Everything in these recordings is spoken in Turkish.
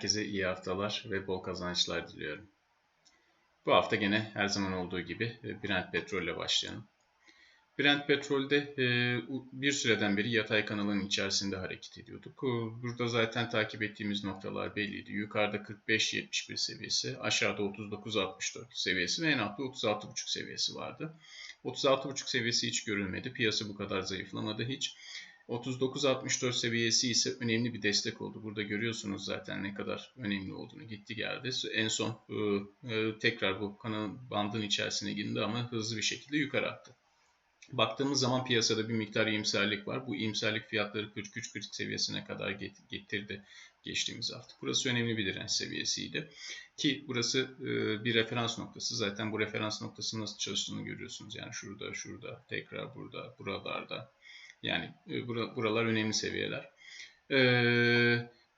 Herkese iyi haftalar ve bol kazançlar diliyorum. Bu hafta gene her zaman olduğu gibi e, Brent Petrol ile başlayalım. Brent Petrol'de e, bir süreden beri yatay kanalın içerisinde hareket ediyorduk. Burada zaten takip ettiğimiz noktalar belliydi. Yukarıda 45-71 seviyesi, aşağıda 39-64 seviyesi ve en altta 36.5 seviyesi vardı. 36.5 seviyesi hiç görülmedi. Piyasa bu kadar zayıflamadı hiç. 39.64 seviyesi ise önemli bir destek oldu. Burada görüyorsunuz zaten ne kadar önemli olduğunu gitti geldi. En son e, e, tekrar bu kanal bandın içerisine girdi ama hızlı bir şekilde yukarı attı. Baktığımız zaman piyasada bir miktar iyimserlik var. Bu iyimserlik fiyatları 43-40 seviyesine kadar getirdi geçtiğimiz hafta. Burası önemli bir direnç seviyesiydi. Ki burası e, bir referans noktası. Zaten bu referans noktası nasıl çalıştığını görüyorsunuz. Yani şurada, şurada, tekrar burada, buralarda. Yani e, buralar önemli seviyeler. E,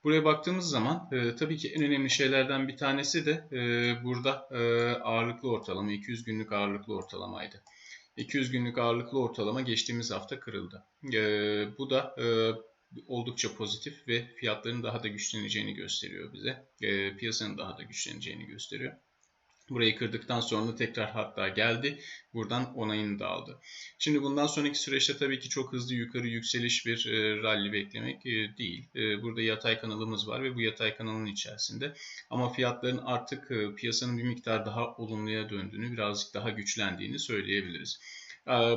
buraya baktığımız zaman tabii ki en önemli şeylerden bir tanesi de burada ağırlıklı ortalama, 200 günlük ağırlıklı ortalamaydı. 200 günlük ağırlıklı ortalama geçtiğimiz hafta kırıldı. bu da oldukça pozitif ve fiyatların daha da güçleneceğini gösteriyor bize. E, piyasanın daha da güçleneceğini gösteriyor. Burayı kırdıktan sonra tekrar hatta geldi. Buradan onayını da aldı. Şimdi bundan sonraki süreçte tabii ki çok hızlı yukarı yükseliş bir e, rally beklemek e, değil. E, burada yatay kanalımız var ve bu yatay kanalın içerisinde. Ama fiyatların artık e, piyasanın bir miktar daha olumluya döndüğünü, birazcık daha güçlendiğini söyleyebiliriz.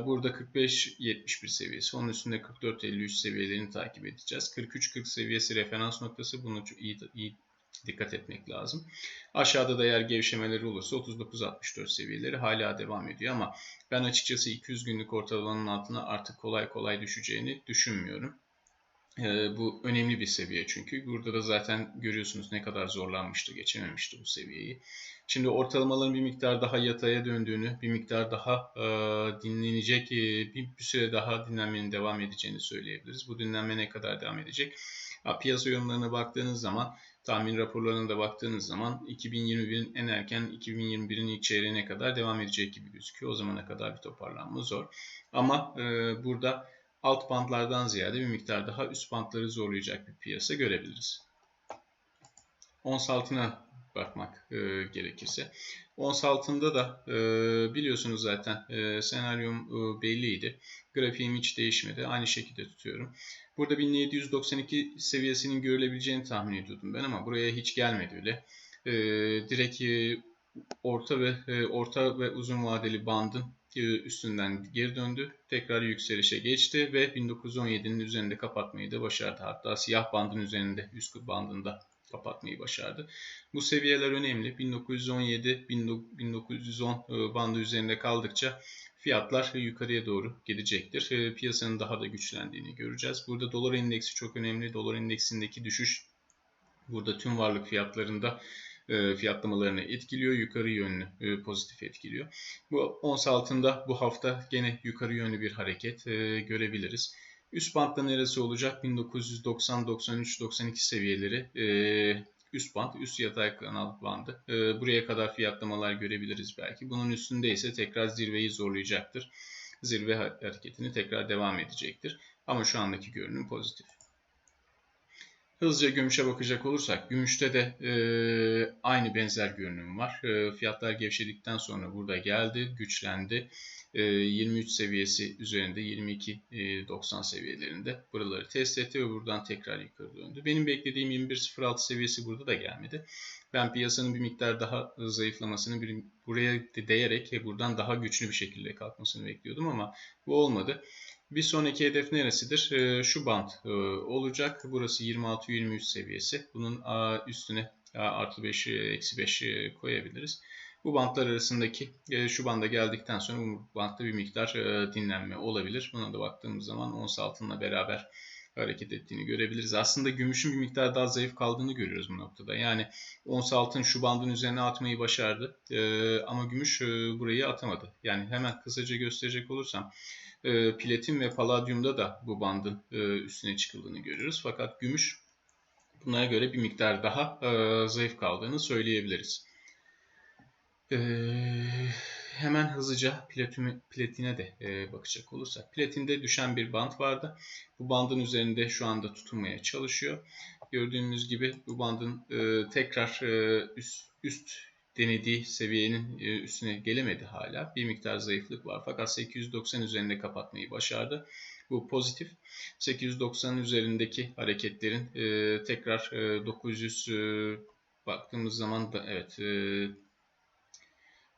Burada 45-71 seviyesi, onun üstünde 44-53 seviyelerini takip edeceğiz. 43-40 seviyesi referans noktası, bunu iyi, iyi dikkat etmek lazım. Aşağıda da eğer gevşemeleri olursa 39-64 seviyeleri hala devam ediyor ama ben açıkçası 200 günlük ortalamanın altına artık kolay kolay düşeceğini düşünmüyorum. Ee, bu önemli bir seviye çünkü. Burada da zaten görüyorsunuz ne kadar zorlanmıştı, geçememişti bu seviyeyi. Şimdi ortalamaların bir miktar daha yataya döndüğünü, bir miktar daha e, dinlenecek, e, bir, bir süre daha dinlenmenin devam edeceğini söyleyebiliriz. Bu dinlenme ne kadar devam edecek? Ha, piyasa yorumlarına baktığınız zaman, tahmin raporlarına da baktığınız zaman 2021'in en erken 2021'in ilk çeyreğine kadar devam edecek gibi gözüküyor. O zamana kadar bir toparlanma zor. Ama e, burada alt bantlardan ziyade bir miktar daha üst bantları zorlayacak bir piyasa görebiliriz. Ons altına bakmak e, gerekirse. Ons altında da e, biliyorsunuz zaten e, senaryom e, belliydi. Grafiğim hiç değişmedi. Aynı şekilde tutuyorum. Burada 1792 seviyesinin görülebileceğini tahmin ediyordum ben ama buraya hiç gelmedi öyle. E, direkt e, orta ve e, orta ve uzun vadeli bandın e, üstünden geri döndü. Tekrar yükselişe geçti ve 1917'nin üzerinde kapatmayı da başardı. Hatta siyah bandın üzerinde, üst bandında kapatmayı başardı. Bu seviyeler önemli. 1917 1910 e, bandı üzerinde kaldıkça fiyatlar yukarıya doğru gidecektir. E, piyasanın daha da güçlendiğini göreceğiz. Burada dolar endeksi çok önemli. Dolar endeksindeki düşüş burada tüm varlık fiyatlarında e, fiyatlamalarını etkiliyor. Yukarı yönlü pozitif etkiliyor. Bu ons altında bu hafta gene yukarı yönlü bir hareket görebiliriz. Üst bantta neresi olacak? 1990, 93, 92 seviyeleri e, üst band, üst yatay kanal bandı. E, buraya kadar fiyatlamalar görebiliriz belki. Bunun üstünde ise tekrar zirveyi zorlayacaktır. Zirve hareketini tekrar devam edecektir. Ama şu andaki görünüm pozitif. Hızlıca gümüşe bakacak olursak, gümüşte de e, aynı benzer görünüm var. E, fiyatlar gevşedikten sonra burada geldi, güçlendi. 23 ee, seviyesi üzerinde 22.90 seviyelerinde buraları test etti ve buradan tekrar yukarı döndü. Benim beklediğim 21.06 seviyesi burada da gelmedi. Ben piyasanın bir miktar daha zayıflamasını bir, buraya değerek ve buradan daha güçlü bir şekilde kalkmasını bekliyordum ama bu olmadı. Bir sonraki hedef neresidir? Ee, şu band e, olacak. Burası 26-23 seviyesi. Bunun üstüne artı 5, eksi 5 e, koyabiliriz. Bu bantlar arasındaki e, şu banda geldikten sonra bu bantta bir miktar e, dinlenme olabilir. Buna da baktığımız zaman ons altınla beraber hareket ettiğini görebiliriz. Aslında gümüşün bir miktar daha zayıf kaldığını görüyoruz bu noktada. Yani ons altın şu bandın üzerine atmayı başardı e, ama gümüş burayı atamadı. Yani hemen kısaca gösterecek olursam platin ve paladyumda da bu bandın üstüne çıkıldığını görüyoruz. Fakat gümüş bunlara göre bir miktar daha zayıf kaldığını söyleyebiliriz. Ee, hemen hızlıca platine, platine de e, bakacak olursak. Platinde düşen bir band vardı. Bu bandın üzerinde şu anda tutunmaya çalışıyor. gördüğümüz gibi bu bandın e, tekrar e, üst, üst denediği seviyenin e, üstüne gelemedi hala. Bir miktar zayıflık var fakat 890 üzerinde kapatmayı başardı. Bu pozitif. 890 üzerindeki hareketlerin e, tekrar e, 900 e, baktığımız zaman da evet e,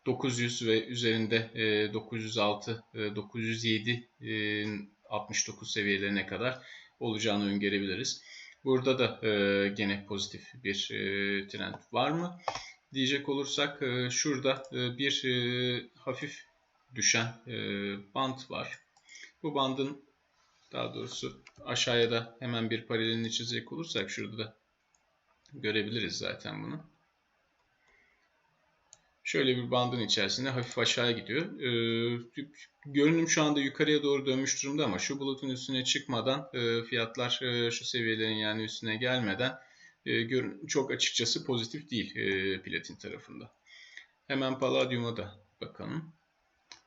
900 ve üzerinde e, 906, e, 907, e, 69 seviyelerine kadar olacağını öngörebiliriz. Burada da gene pozitif bir trend var mı? Diyecek olursak e, şurada e, bir e, hafif düşen band var. Bu bandın daha doğrusu aşağıya da hemen bir paralelini çizecek olursak şurada da görebiliriz zaten bunu. Şöyle bir bandın içerisinde hafif aşağıya gidiyor. Ee, görünüm şu anda yukarıya doğru dönmüş durumda ama şu bulutun üstüne çıkmadan e, fiyatlar e, şu seviyelerin yani üstüne gelmeden görün çok açıkçası pozitif değil e, platin tarafında. Hemen Palladium'a da bakalım.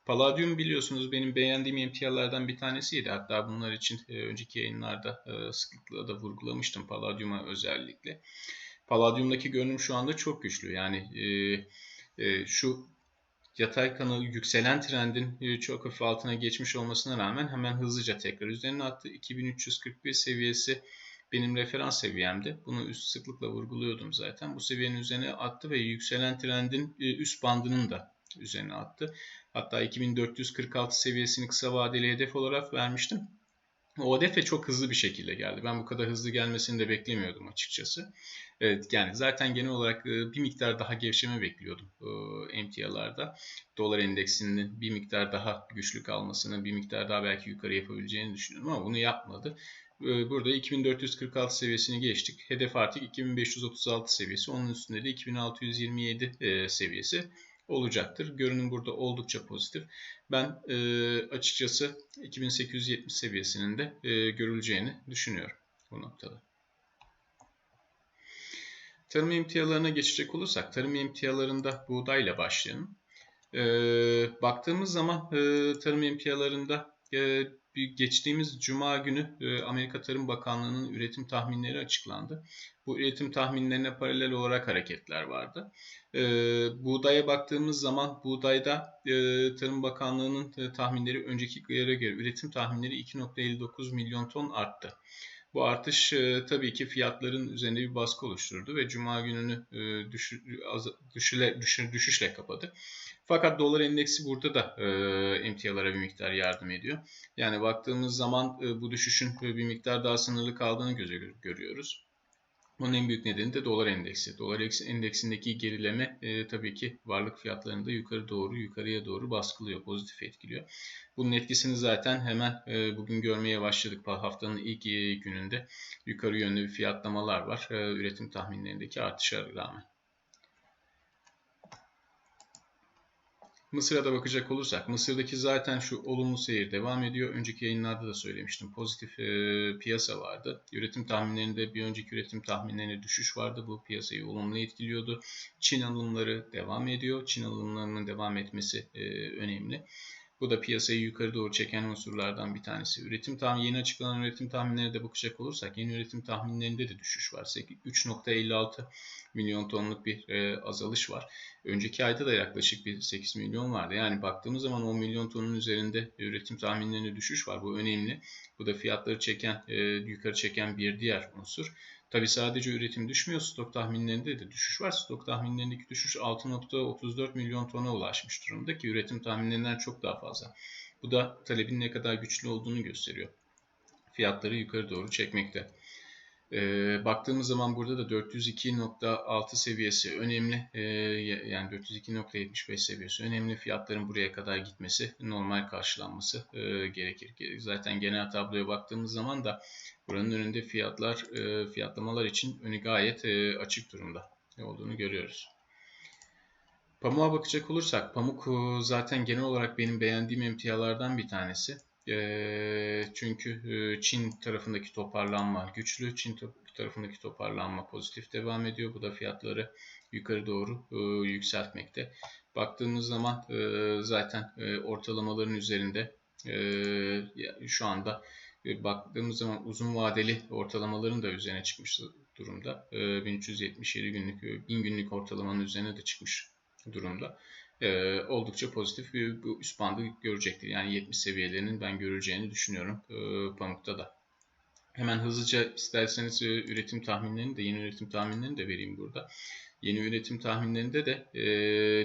Palladium biliyorsunuz benim beğendiğim emtialardan bir tanesiydi. Hatta bunlar için e, önceki yayınlarda e, sıklıkla da vurgulamıştım Palladium'a özellikle. Palladium'daki görünüm şu anda çok güçlü. Yani e, e, şu yatay kanalı yükselen trendin e, çok hafif altına geçmiş olmasına rağmen hemen hızlıca tekrar üzerine attı. 2341 seviyesi benim referans seviyemdi. Bunu üst sıklıkla vurguluyordum zaten. Bu seviyenin üzerine attı ve yükselen trendin e, üst bandının da üzerine attı. Hatta 2446 seviyesini kısa vadeli hedef olarak vermiştim. O hedefe çok hızlı bir şekilde geldi. Ben bu kadar hızlı gelmesini de beklemiyordum açıkçası. Evet yani zaten genel olarak e, bir miktar daha gevşeme bekliyordum e, emtialarda. Dolar endeksinin bir miktar daha güçlü kalmasını, bir miktar daha belki yukarı yapabileceğini düşünüyorum ama bunu yapmadı. E, burada 2446 seviyesini geçtik. Hedef artık 2536 seviyesi. Onun üstünde de 2627 seviyesi olacaktır. Görünüm burada oldukça pozitif. Ben e, açıkçası 2870 seviyesinin de e, görüleceğini düşünüyorum bu noktada. Tarım emtialarına geçecek olursak, tarım emtialarında buğdayla başlayalım. E, baktığımız zaman e, tarım emtialarında e, geçtiğimiz Cuma günü e, Amerika Tarım Bakanlığı'nın üretim tahminleri açıklandı. Bu üretim tahminlerine paralel olarak hareketler vardı. E, buğdaya baktığımız zaman buğdayda e, Tarım Bakanlığı'nın tahminleri önceki yere göre üretim tahminleri 2.59 milyon ton arttı. Bu artış e, tabii ki fiyatların üzerinde bir baskı oluşturdu ve Cuma gününü e, düş, az, düşüle, düş, düşüşle kapadı. Fakat dolar endeksi burada da e, emtialara bir miktar yardım ediyor. Yani baktığımız zaman e, bu düşüşün e, bir miktar daha sınırlı kaldığını göze görüyoruz. Bunun en büyük nedeni de dolar endeksi. Dolar endeksindeki gerileme e, tabii ki varlık fiyatlarını da yukarı doğru, yukarıya doğru baskılıyor, pozitif etkiliyor. Bunun etkisini zaten hemen e, bugün görmeye başladık. Haftanın ilk e, gününde yukarı yönlü fiyatlamalar var. E, üretim tahminlerindeki artışa rağmen. Mısır'a da bakacak olursak, Mısır'daki zaten şu olumlu seyir devam ediyor. Önceki yayınlarda da söylemiştim. Pozitif e, piyasa vardı. Üretim tahminlerinde bir önceki üretim tahminlerine düşüş vardı. Bu piyasayı olumlu etkiliyordu. Çin alımları devam ediyor. Çin alımlarının devam etmesi e, önemli. Bu da piyasayı yukarı doğru çeken unsurlardan bir tanesi. Üretim tahmin, yeni açıklanan üretim tahminlerine de bakacak olursak yeni üretim tahminlerinde de düşüş var. 3.56 milyon tonluk bir e, azalış var. Önceki ayda da yaklaşık bir 8 milyon vardı. Yani baktığımız zaman 10 milyon tonun üzerinde üretim tahminlerinde düşüş var. Bu önemli. Bu da fiyatları çeken, e, yukarı çeken bir diğer unsur. Tabi sadece üretim düşmüyor, stok tahminlerinde de düşüş var. Stok tahminlerindeki düşüş 6.34 milyon tona ulaşmış durumda ki üretim tahminlerinden çok daha fazla. Bu da talebin ne kadar güçlü olduğunu gösteriyor. Fiyatları yukarı doğru çekmekte. E, baktığımız zaman burada da 402.6 seviyesi önemli. E, yani 402.75 seviyesi önemli. Fiyatların buraya kadar gitmesi, normal karşılanması e, gerekir. Zaten genel tabloya baktığımız zaman da buranın önünde fiyatlar, e, fiyatlamalar için önü gayet e, açık durumda olduğunu görüyoruz. Pamuğa bakacak olursak, pamuk zaten genel olarak benim beğendiğim emtialardan bir tanesi. Çünkü Çin tarafındaki toparlanma güçlü. Çin tarafındaki toparlanma pozitif devam ediyor. Bu da fiyatları yukarı doğru yükseltmekte. Baktığımız zaman zaten ortalamaların üzerinde şu anda baktığımız zaman uzun vadeli ortalamaların da üzerine çıkmış durumda. E, 1377 günlük, e, 1000 günlük ortalamanın üzerine de çıkmış durumda. E, oldukça pozitif bir bu üst bandı görecektir. Yani 70 seviyelerinin ben görüleceğini düşünüyorum e, pamukta da. Hemen hızlıca isterseniz e, üretim tahminlerini de yeni üretim tahminlerini de vereyim burada. Yeni üretim tahminlerinde de e,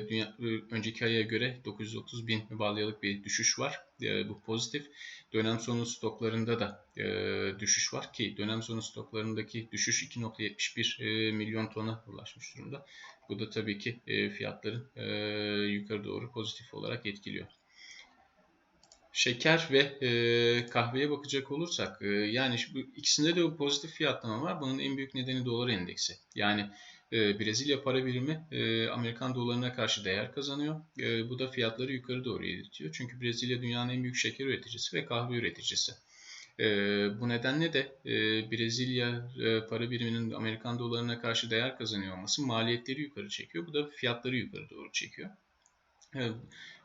dünya, e, önceki aya göre 930 bin balyalık bir düşüş var. E, bu pozitif. Dönem sonu stoklarında da e, düşüş var ki dönem sonu stoklarındaki düşüş 2.71 e, milyon tona ulaşmış durumda. Bu da tabii ki e, fiyatların e, yukarı doğru pozitif olarak etkiliyor. Şeker ve e, kahveye bakacak olursak, e, yani bu ikisinde de bu pozitif fiyatlama var. Bunun en büyük nedeni dolar endeksi. Yani e, Brezilya para birimi e, Amerikan dolarına karşı değer kazanıyor. E, bu da fiyatları yukarı doğru iletiyor. Çünkü Brezilya dünyanın en büyük şeker üreticisi ve kahve üreticisi. E, bu nedenle de e, Brezilya e, para biriminin Amerikan dolarına karşı değer kazanıyor olması maliyetleri yukarı çekiyor. Bu da fiyatları yukarı doğru çekiyor. Evet.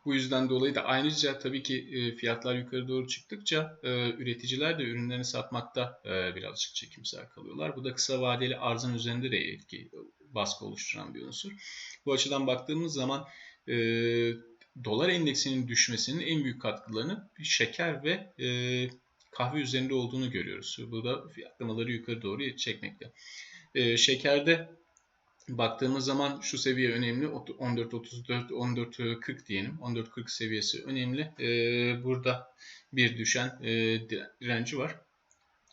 Bu yüzden dolayı da ayrıca tabii ki e, fiyatlar yukarı doğru çıktıkça e, üreticiler de ürünlerini satmakta e, birazcık çekimsel kalıyorlar. Bu da kısa vadeli arzın üzerinde de etki baskı oluşturan bir unsur. Bu açıdan baktığımız zaman dolar endeksinin düşmesinin en büyük katkılarını şeker ve kahve üzerinde olduğunu görüyoruz. Bu da fiyatlamaları yukarı doğru çekmekte. Şekerde baktığımız zaman şu seviye önemli. 14.34, 14.40 diyelim. 14.40 seviyesi önemli. Ee, burada bir düşen e, direnci var.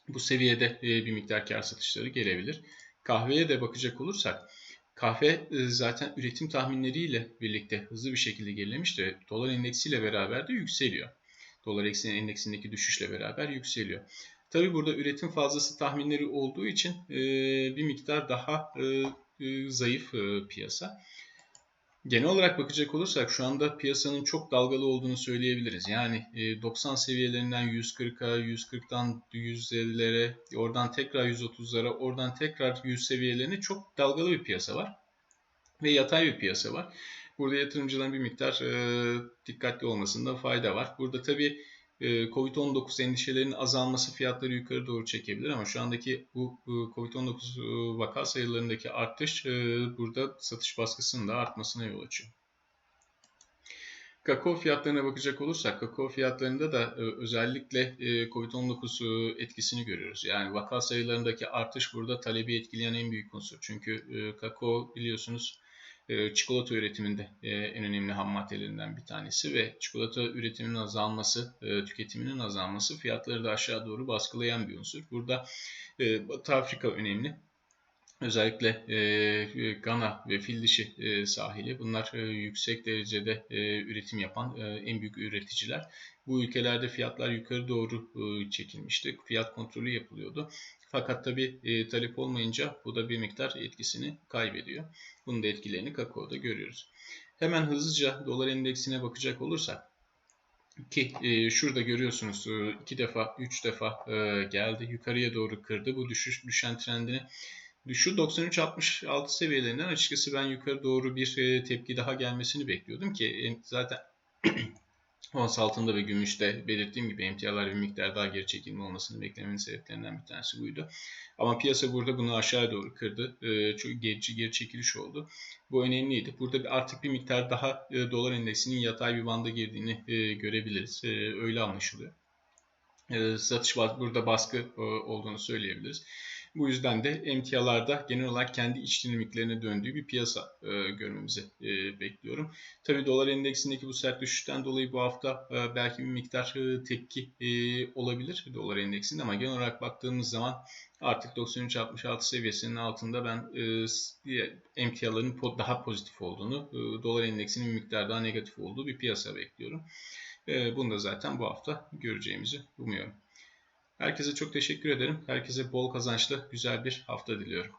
Bu seviyede e, bir miktar kar satışları gelebilir. Kahveye de bakacak olursak kahve e, zaten üretim tahminleriyle birlikte hızlı bir şekilde gerilemiş de dolar endeksiyle beraber de yükseliyor. Dolar endeksindeki düşüşle beraber yükseliyor. Tabi burada üretim fazlası tahminleri olduğu için bir miktar daha e, zayıf e, piyasa. Genel olarak bakacak olursak şu anda piyasanın çok dalgalı olduğunu söyleyebiliriz. Yani 90 e, seviyelerinden 140'a, 140'dan 150'lere, oradan tekrar 130'lara, oradan tekrar 100 seviyelerine çok dalgalı bir piyasa var. Ve yatay bir piyasa var. Burada yatırımcıların bir miktar dikkatli olmasında fayda var. Burada tabii ee, Covid-19 endişelerinin azalması fiyatları yukarı doğru çekebilir ama şu andaki bu Covid-19 e, vaka sayılarındaki artış e, burada satış baskısının da artmasına yol açıyor. Kakao fiyatlarına bakacak olursak, kakao fiyatlarında da e, özellikle Covid-19 etkisini görüyoruz. Yani vaka sayılarındaki artış burada talebi etkileyen en büyük unsur. Çünkü kakao biliyorsunuz e, çikolata üretiminde e, en önemli ham maddelerinden bir tanesi ve çikolata üretiminin azalması, e, tüketiminin azalması fiyatları da aşağı doğru baskılayan bir unsur. Burada Batı Afrika önemli. Özellikle e, Gana ve Fildişi e, sahili bunlar e, yüksek derecede e, üretim yapan e, en büyük üreticiler. Bu ülkelerde fiyatlar yukarı doğru e, çekilmişti. Fiyat kontrolü yapılıyordu. Fakat tabi e, talep olmayınca bu da bir miktar etkisini kaybediyor. Bunun da etkilerini kakaoda görüyoruz. Hemen hızlıca dolar endeksine bakacak olursak ki e, şurada görüyorsunuz e, iki defa, üç defa e, geldi. Yukarıya doğru kırdı. Bu düşüş düşen trendini şu 93-66 seviyelerinden açıkçası ben yukarı doğru bir e, tepki daha gelmesini bekliyordum ki e, zaten Ons altında ve gümüşte belirttiğim gibi emtialar bir miktar daha geri çekilme olmasını beklemenin sebeplerinden bir tanesi buydu. Ama piyasa burada bunu aşağı doğru kırdı. Ee, çok gerici geri çekiliş oldu. Bu önemliydi. Burada artık bir miktar daha e, dolar endeksinin yatay bir banda girdiğini e, görebiliriz. E, öyle anlaşılıyor. Satış burada baskı olduğunu söyleyebiliriz. Bu yüzden de emtialarda genel olarak kendi iç dinamiklerine döndüğü bir piyasa e, görmemizi e, bekliyorum. Tabii dolar endeksindeki bu sert düşüşten dolayı bu hafta e, belki bir miktar e, tepki e, olabilir dolar endeksinde ama genel olarak baktığımız zaman artık 93.66 seviyesinin altında ben e, emtiaların po daha pozitif olduğunu, e, dolar endeksinin bir miktar daha negatif olduğu bir piyasa bekliyorum. E, bunu da zaten bu hafta göreceğimizi umuyorum. Herkese çok teşekkür ederim. Herkese bol kazançlı güzel bir hafta diliyorum.